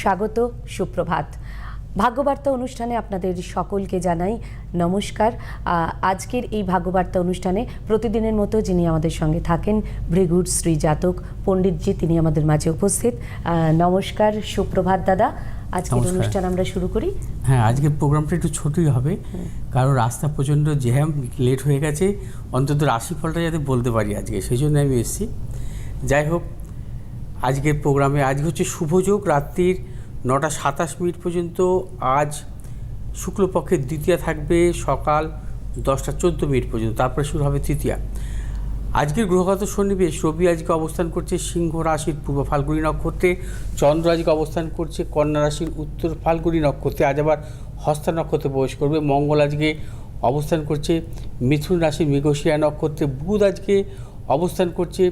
স্বাগত সুপ্রভাত। ভাগ্যবার্তা অনুষ্ঠানে আপনাদের সকলকে জানাই নমস্কার। আজকের এই ভাগ্যবার্তা অনুষ্ঠানে প্রতিদিনের মতো যিনি আমাদের সঙ্গে থাকেন ভৃগুর শ্রী জাতক পণ্ডিতজি তিনি আমাদের মাঝে উপস্থিত। নমস্কার সুপ্রভাত দাদা। আজকের অনুষ্ঠান আমরা শুরু করি। হ্যাঁ আজকের প্রোগ্রামটা একটু ছোটই হবে। কারণ রাস্তা প্রচণ্ড জ্যাম লেট হয়ে গেছে। অন্তত রাশিফলটা যাতে বলতে পারি আজকে সেই জন্য আমি এসেছি। যাই হোক আজকের প্রোগ্রামে আজকে হচ্ছে শুভযোগ রাত্রির নটা সাতাশ মিনিট পর্যন্ত আজ শুক্লপক্ষের দ্বিতীয়া থাকবে সকাল দশটা চোদ্দ মিনিট পর্যন্ত, তারপরে শুরু হবে তৃতীয়া। আজকের গ্রহগত সন্নিবেশ রবি আজকে অবস্থান করছে সিংহ রাশির পূর্ব ফাল্গুনি নক্ষত্রে, চন্দ্র আজকে অবস্থান করছে কন্যা রাশির উত্তর ফাল্গুনী নক্ষত্রে, আজ আবার হস্তা নক্ষত্রে প্রবেশ করবে, মঙ্গল আজকে অবস্থান করছে মিথুন রাশির মৃগশিয়া নক্ষত্রে, বুধ আজকে অবস্থান করছে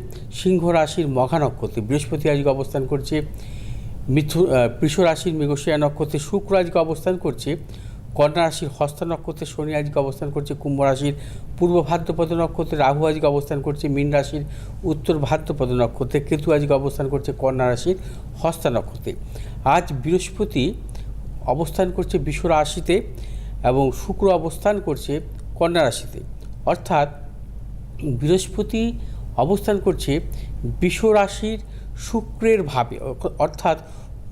সিংহ রাশির মঘা নক্ষত্রে, বৃহস্পতি আজকে অবস্থান করছে আহ, বৃষ রাশির মৃগশিয়া নক্ষত্রে শুক্র আজকে অবস্থান করছে কন্যা রাশির হস্ত নক্ষত্রে শনি আজকে অবস্থান করছে কুম্ভ রাশির পূর্ব ভাদ্রপদ নক্ষত্রে রাহু আজকে অবস্থান করছে মীন রাশির উত্তর ভাদ্রপদ নক্ষত্রে কেতু আজকে অবস্থান করছে কন্যা রাশির হস্তা নক্ষত্রে। আজ বৃহস্পতি অবস্থান করছে বিশ্ব রাশিতে এবং শুক্র অবস্থান করছে কন্যা রাশিতে। অর্থাৎ বৃহস্পতি অবস্থান করছে বিশ্ব রাশির শুক্রের ভাবে অর্থাৎ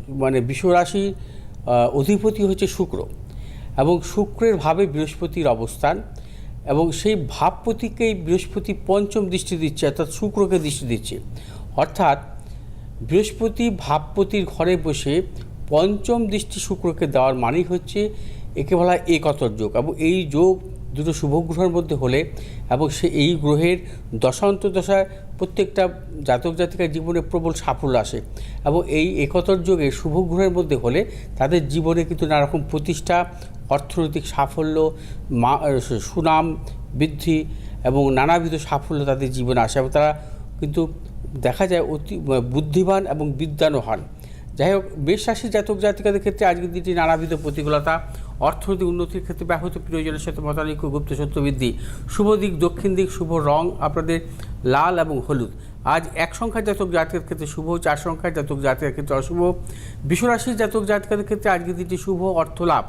মানে বিশ্ব রাশির আহ, অধিপতি হচ্ছে শুক্র এবং শুক্রের ভাবে বৃহস্পতির অবস্থান এবং সেই ভাবপতিকেই বৃহস্পতি পঞ্চম দৃষ্টি দিচ্ছে অর্থাৎ শুক্রকে দৃষ্টি দিচ্ছে। অর্থাৎ বৃহস্পতি ভাবপতির ঘরে বসে পঞ্চম দৃষ্টি শুক্রকে দেওয়ার মানেই হচ্ছে একে বলা হয় একতর যোগ এবং এই যোগ দুটো শুভ গ্রহের মধ্যে হলে এবং সে এই গ্রহের দশান্ত দশায় প্রত্যেকটা জাতক জাতিকার জীবনে প্রবল সাফল্য আসে এবং এই একতর যোগে শুভ গ্রহের মধ্যে হলে তাদের জীবনে কিন্তু নানারকম প্রতিষ্ঠা, অর্থনৈতিক সাফল্য, মা সুনাম বৃদ্ধি এবং নানাবিধ সাফল্য তাদের জীবনে আসে এবং তারা কিন্তু দেখা যায় অতি বুদ্ধিমান এবং বিদ্যানও হন। যাই হোক বেশ রাশি জাতক জাতিকাদের ক্ষেত্রে আজকের দিনটি নানাবিধ প্রতিকূলতা অর্থনৈতিক উন্নতির ক্ষেত্রে ব্যাহত প্রিয়জনের সাথে মতানৈক্য, গুপ্ত সত্য বৃদ্ধি শুভ দিক, দক্ষিণ দিক, শুভ রং আপনাদের লাল এবং হলুদ। আজ এক সংখ্যার জাতক জাতকের ক্ষেত্রে শুভ, চার সংখ্যার জাতক জাতকের ক্ষেত্রে অশুভ। বিশ্বরাশির জাতক জাতকের ক্ষেত্রে আজকের দিনটি শুভ অর্থ লাভ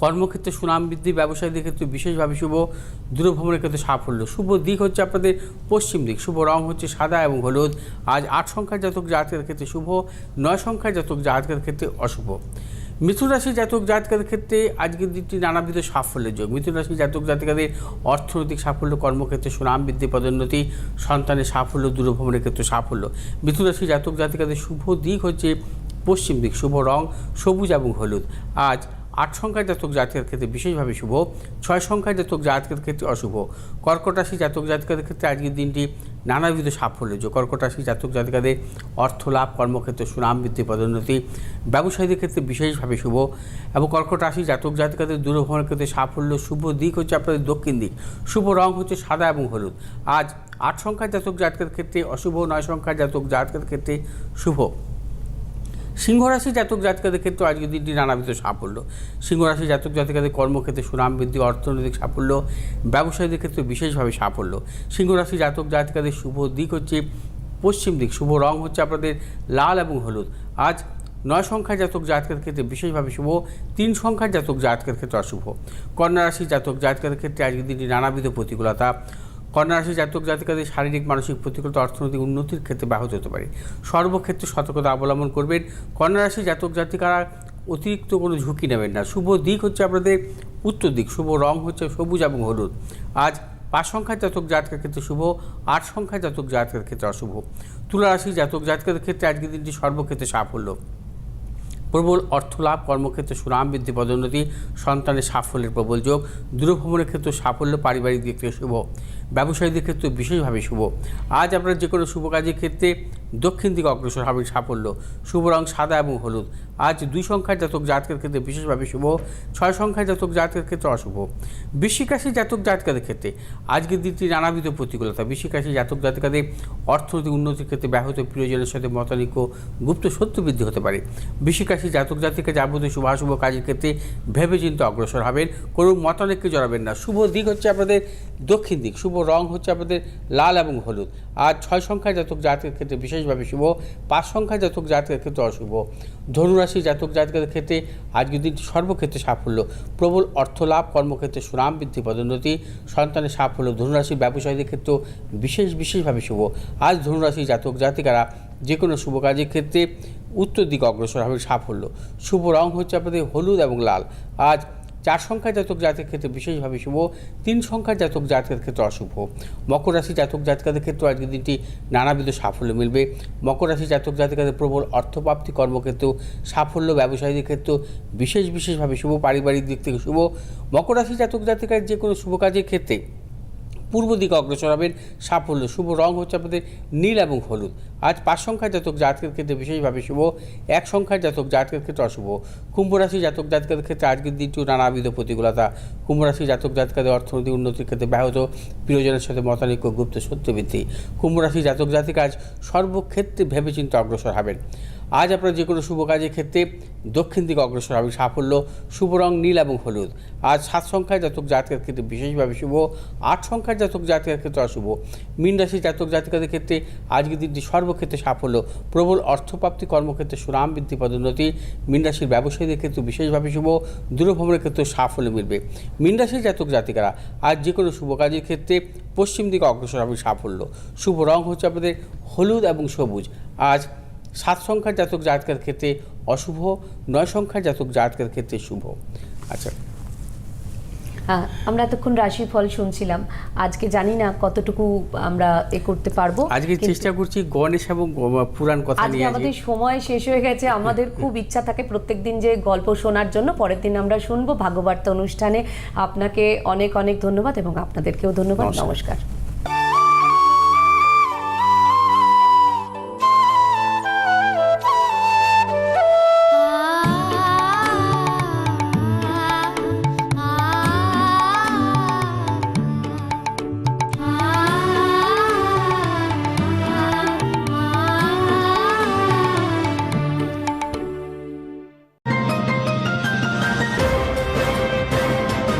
কর্মক্ষেত্রে সুনাম বৃদ্ধি, ব্যবসায়ীদের ক্ষেত্রে বিশেষভাবে শুভ, দূরভ্রমণের ক্ষেত্রে সাফল্য। শুভ দিক হচ্ছে আপনাদের পশ্চিম দিক, শুভ রং হচ্ছে সাদা এবং হলুদ। আজ আট সংখ্যার জাতক জাতকের ক্ষেত্রে শুভ, নয় সংখ্যার জাতক জাতকের ক্ষেত্রে অশুভ। মিথুন রাশি জাতক জাতকের ক্ষেত্রে আজকের দিনটি নানাবিধ সাফল্যের যোগ। মিথুন রাশি জাতক জাতিকাদের অর্থনৈতিক সাফল্য, কর্মক্ষেত্রে সুনাম বৃদ্ধি, পদোন্নতি, সন্তানের সাফল্য, দূরভ্রমণের ক্ষেত্রে সাফল্য। মিথুন রাশি জাতক জাতিকাদের শুভ দিক হচ্ছে পশ্চিম দিক, শুভ রং, সবুজ এবং হলুদ। আজ আট সংখ্যার জাতক জাতকের ক্ষেত্রে বিশেষভাবে শুভ, ছয় সংখ্যার জাতক জাতকের ক্ষেত্রে অশুভ। কর্কট রাশি জাতক জাতকের ক্ষেত্রে আজকের দিনটি নানাবিধ সাফল্য যে কর্কট রাশি জাতক জাতিকাদের অর্থ লাভ, কর্মক্ষেত্রে সুনাম বৃদ্ধি, পদোন্নতি, ব্যবসায়ীদের ক্ষেত্রে বিশেষভাবে শুভ এবং কর্কট রাশি জাতক জাতিকাদের দূরভ্রমণের ক্ষেত্রে সাফল্য, শুভ দিক হচ্ছে আপনাদের দক্ষিণ দিক। শুভ রং হচ্ছে সাদা এবং হলুদ। আজ আট সংখ্যার জাতক জাতকের ক্ষেত্রে অশুভ, নয় সংখ্যার জাতক জাতকের ক্ষেত্রে শুভ। সিংহরাশি জাতক জাতিকাদের ক্ষেত্রে আজকের দিনটি নানাবিধ সাফল্য। সিংহরাশি জাতক জাতিকাদের কর্মক্ষেত্রে সুনাম বৃদ্ধি, অর্থনৈতিক সাফল্য, ব্যবসায়ীদের ক্ষেত্রে বিশেষভাবে সাফল্য। সিংহরাশি জাতক জাতিকাদের শুভ দিক হচ্ছে পশ্চিম দিক, শুভ রং হচ্ছে আপনাদের লাল এবং হলুদ। আজ নয় সংখ্যার জাতক জাতকের ক্ষেত্রে বিশেষভাবে শুভ, তিন সংখ্যার জাতক জাতকের ক্ষেত্রে অশুভ। কন্যা রাশি জাতক জাতকের ক্ষেত্রে আজকের দিনটি নানাবিধ প্রতিকূলতা। কন্যা রাশি জাতক জাতিকাদের শারীরিক, মানসিক প্রতিকূলতা অর্থনৈতিক উন্নতির ক্ষেত্রে ব্যাহত হতে পারে। সর্বক্ষেত্রে সতর্কতা অবলম্বন করবেন। কন্যা রাশি জাতক জাতিকারা অতিরিক্ত কোনো ঝুঁকি নেবেন না। শুভ দিক হচ্ছে আপনাদের উত্তর দিক। শুভ রং হচ্ছে সবুজ এবং হলুদ। আজ পাঁচ সংখ্যার জাতক জাতকের ক্ষেত্রে শুভ, আট সংখ্যার জাতক জাতকের ক্ষেত্রে অশুভ। তুলা রাশি জাতক জাতকের ক্ষেত্রে আজকের দিনটি সর্বক্ষেত্রে সাফল্য। প্রবল অর্থলাভ, কর্মক্ষেত্রে সুনাম বৃদ্ধি, পদোন্নতি, সন্তানের সাফল্যের প্রবল যোগ, দূরভ্রমণের ক্ষেত্রে সাফল্য, পারিবারিক দিক থেকে শুভ, ব্যবসায়ীদের ক্ষেত্রে বিশেষভাবে শুভ। আজ আপনার যে কোনো শুভ কাজের ক্ষেত্রে দক্ষিণ দিকে অগ্রসর হবেন সাফল্য। শুভ রং সাদা এবং হলুদ। আজ দুই সংখ্যার জাতক জাতকের ক্ষেত্রে বিশেষভাবে শুভ, ছয় সংখ্যার জাতক জাতকের ক্ষেত্রে অশুভ। বৃশ্চিক রাশির জাতক জাতকাদের ক্ষেত্রে আজকের দিনটি নানাবিধ প্রতিকূলতা। বৃশ্চিক রাশির জাতক জাতিকাদের অর্থনৈতিক উন্নতির ক্ষেত্রে ব্যাহত প্রিয়জনের সাথে মতানিক গুপ্ত সত্য বৃদ্ধি হতে পারে। বৃশ্চিক রাশির জাতক জাতিকা যাবতীয় শুভাশুভ কাজের ক্ষেত্রে ভেবে চিন্তে অগ্রসর হবেন। কোনো মতানৈক্যে জড়াবেন না। শুভ দিক হচ্ছে আপনাদের দক্ষিণ দিক। শুভ রং হচ্ছে আপনাদের লাল এবং হলুদ। আর ছয় সংখ্যার জাতক জাতকের ক্ষেত্রে বিশেষভাবে শুভ। পাঁচ সংখ্যার জাতক জাতকের ক্ষেত্রে অশুভ। ধনুরাশি জাতক জাতকের ক্ষেত্রে আজকের দিনটি সর্বক্ষেত্রে সাফল্য। প্রবল অর্থ লাভ কর্মক্ষেত্রে সুনাম বৃদ্ধি, পদোন্নতি। সন্তানের সাফল্য ধনুরাশি ব্যবসায়ীদের ক্ষেত্রেও বিশেষ বিশেষভাবে শুভ। আজ ধনুরাশি জাতক জাতিকারা যে কোনো শুভ কাজের ক্ষেত্রে উত্তর দিকে অগ্রসর হবে সাফল্য। শুভ রং হচ্ছে আপনাদের হলুদ এবং লাল। আজ চার সংখ্যার জাতক জাতকের ক্ষেত্রে বিশেষভাবে শুভ, তিন সংখ্যার জাতক জাতকের ক্ষেত্রে অশুভ। মকর রাশি জাতক জাতকাদের ক্ষেত্রে আজকের দিনটি নানাবিধ সাফল্য মিলবে। মকর রাশি জাতক জাতিকাদের প্রবল অর্থপ্রাপ্তি কর্মক্ষেত্রেও সাফল্য ব্যবসায়ীদের ক্ষেত্রেও বিশেষ বিশেষভাবে শুভ, পারিবারিক দিক থেকে শুভ। মকর রাশি জাতক জাতিকার যে কোনো শুভ কাজের ক্ষেত্রে পূর্ব দিকে অগ্রসর হবেন। সাফল্য, শুভ রং হচ্ছে আপনাদের নীল এবং হলুদ। আজ পাঁচ সংখ্যার জাতক জাতকের ক্ষেত্রে বিশেষভাবে শুভ, এক সংখ্যার জাতক জাতকের ক্ষেত্রে অশুভ। কুম্ভ রাশি জাতক জাতকের ক্ষেত্রে আজকের দিনটিও নানাবিধ প্রতিকূলতা। কুম্ভ রাশি জাতক জাতকাদের অর্থনৈতিক উন্নতির ক্ষেত্রে ব্যাহত, প্রিয়জনের সাথে মতানৈক্য, গুপ্ত সত্যবৃদ্ধি কুম্ভ রাশি জাতক জাতিক আজ সর্বক্ষেত্রে ভেবেচিন্তে অগ্রসর হবেন। আজ আপনার যে কোনো শুভ কাজের ক্ষেত্রে দক্ষিণ দিকে অগ্রসর হবে সাফল্য, শুভ রং নীল এবং হলুদ। আজ সাত সংখ্যার জাতক জাতকের ক্ষেত্রে বিশেষভাবে শুভ, আট সংখ্যার জাতক জাতকের ক্ষেত্রে অশুভ। মীন রাশি জাতক জাতিকাদের ক্ষেত্রে আজকের দিনটি সর্বক্ষেত্রে সাফল্য, প্রবল অর্থপ্রাপ্তি কর্মক্ষেত্রে সুনাম বৃদ্ধি, পদোন্নতি। মীন রাশির ব্যবসায়ীদের ক্ষেত্রে বিশেষভাবে শুভ, দূরভ্রমণের ক্ষেত্রে সাফল্য মিলবে। মীন রাশির জাতক জাতিকারা আজ যে কোনো শুভ কাজের ক্ষেত্রে পশ্চিম দিকে অগ্রসর হবে সাফল্য। শুভ রং হচ্ছে আপনাদের হলুদ এবং সবুজ। আজ সাত সংখ্যার জাতক জাতকের ক্ষেত্রে অশুভ নয় সংখ্যার জাতক জাতকের ক্ষেত্রে শুভ। আচ্ছা। হ্যাঁ আমরা এতক্ষণ রাশি ফল শুনছিলাম। আজকে জানি না কতটুকু আমরা এ করতে পারব। আজকে চেষ্টা করছি গণেশ এবং পুরাণ কথা নিয়ে আজকে। আমাদের সময় শেষ হয়ে গেছে। আমাদের খুব ইচ্ছা থাকে প্রত্যেকদিন যে গল্প শোনার জন্য। পরের দিন আমরা শুনব ভাগবার্তা অনুষ্ঠানে। আপনাকে অনেক অনেক ধন্যবাদ এবং আপনাদেরকেও ধন্যবাদ। নমস্কার।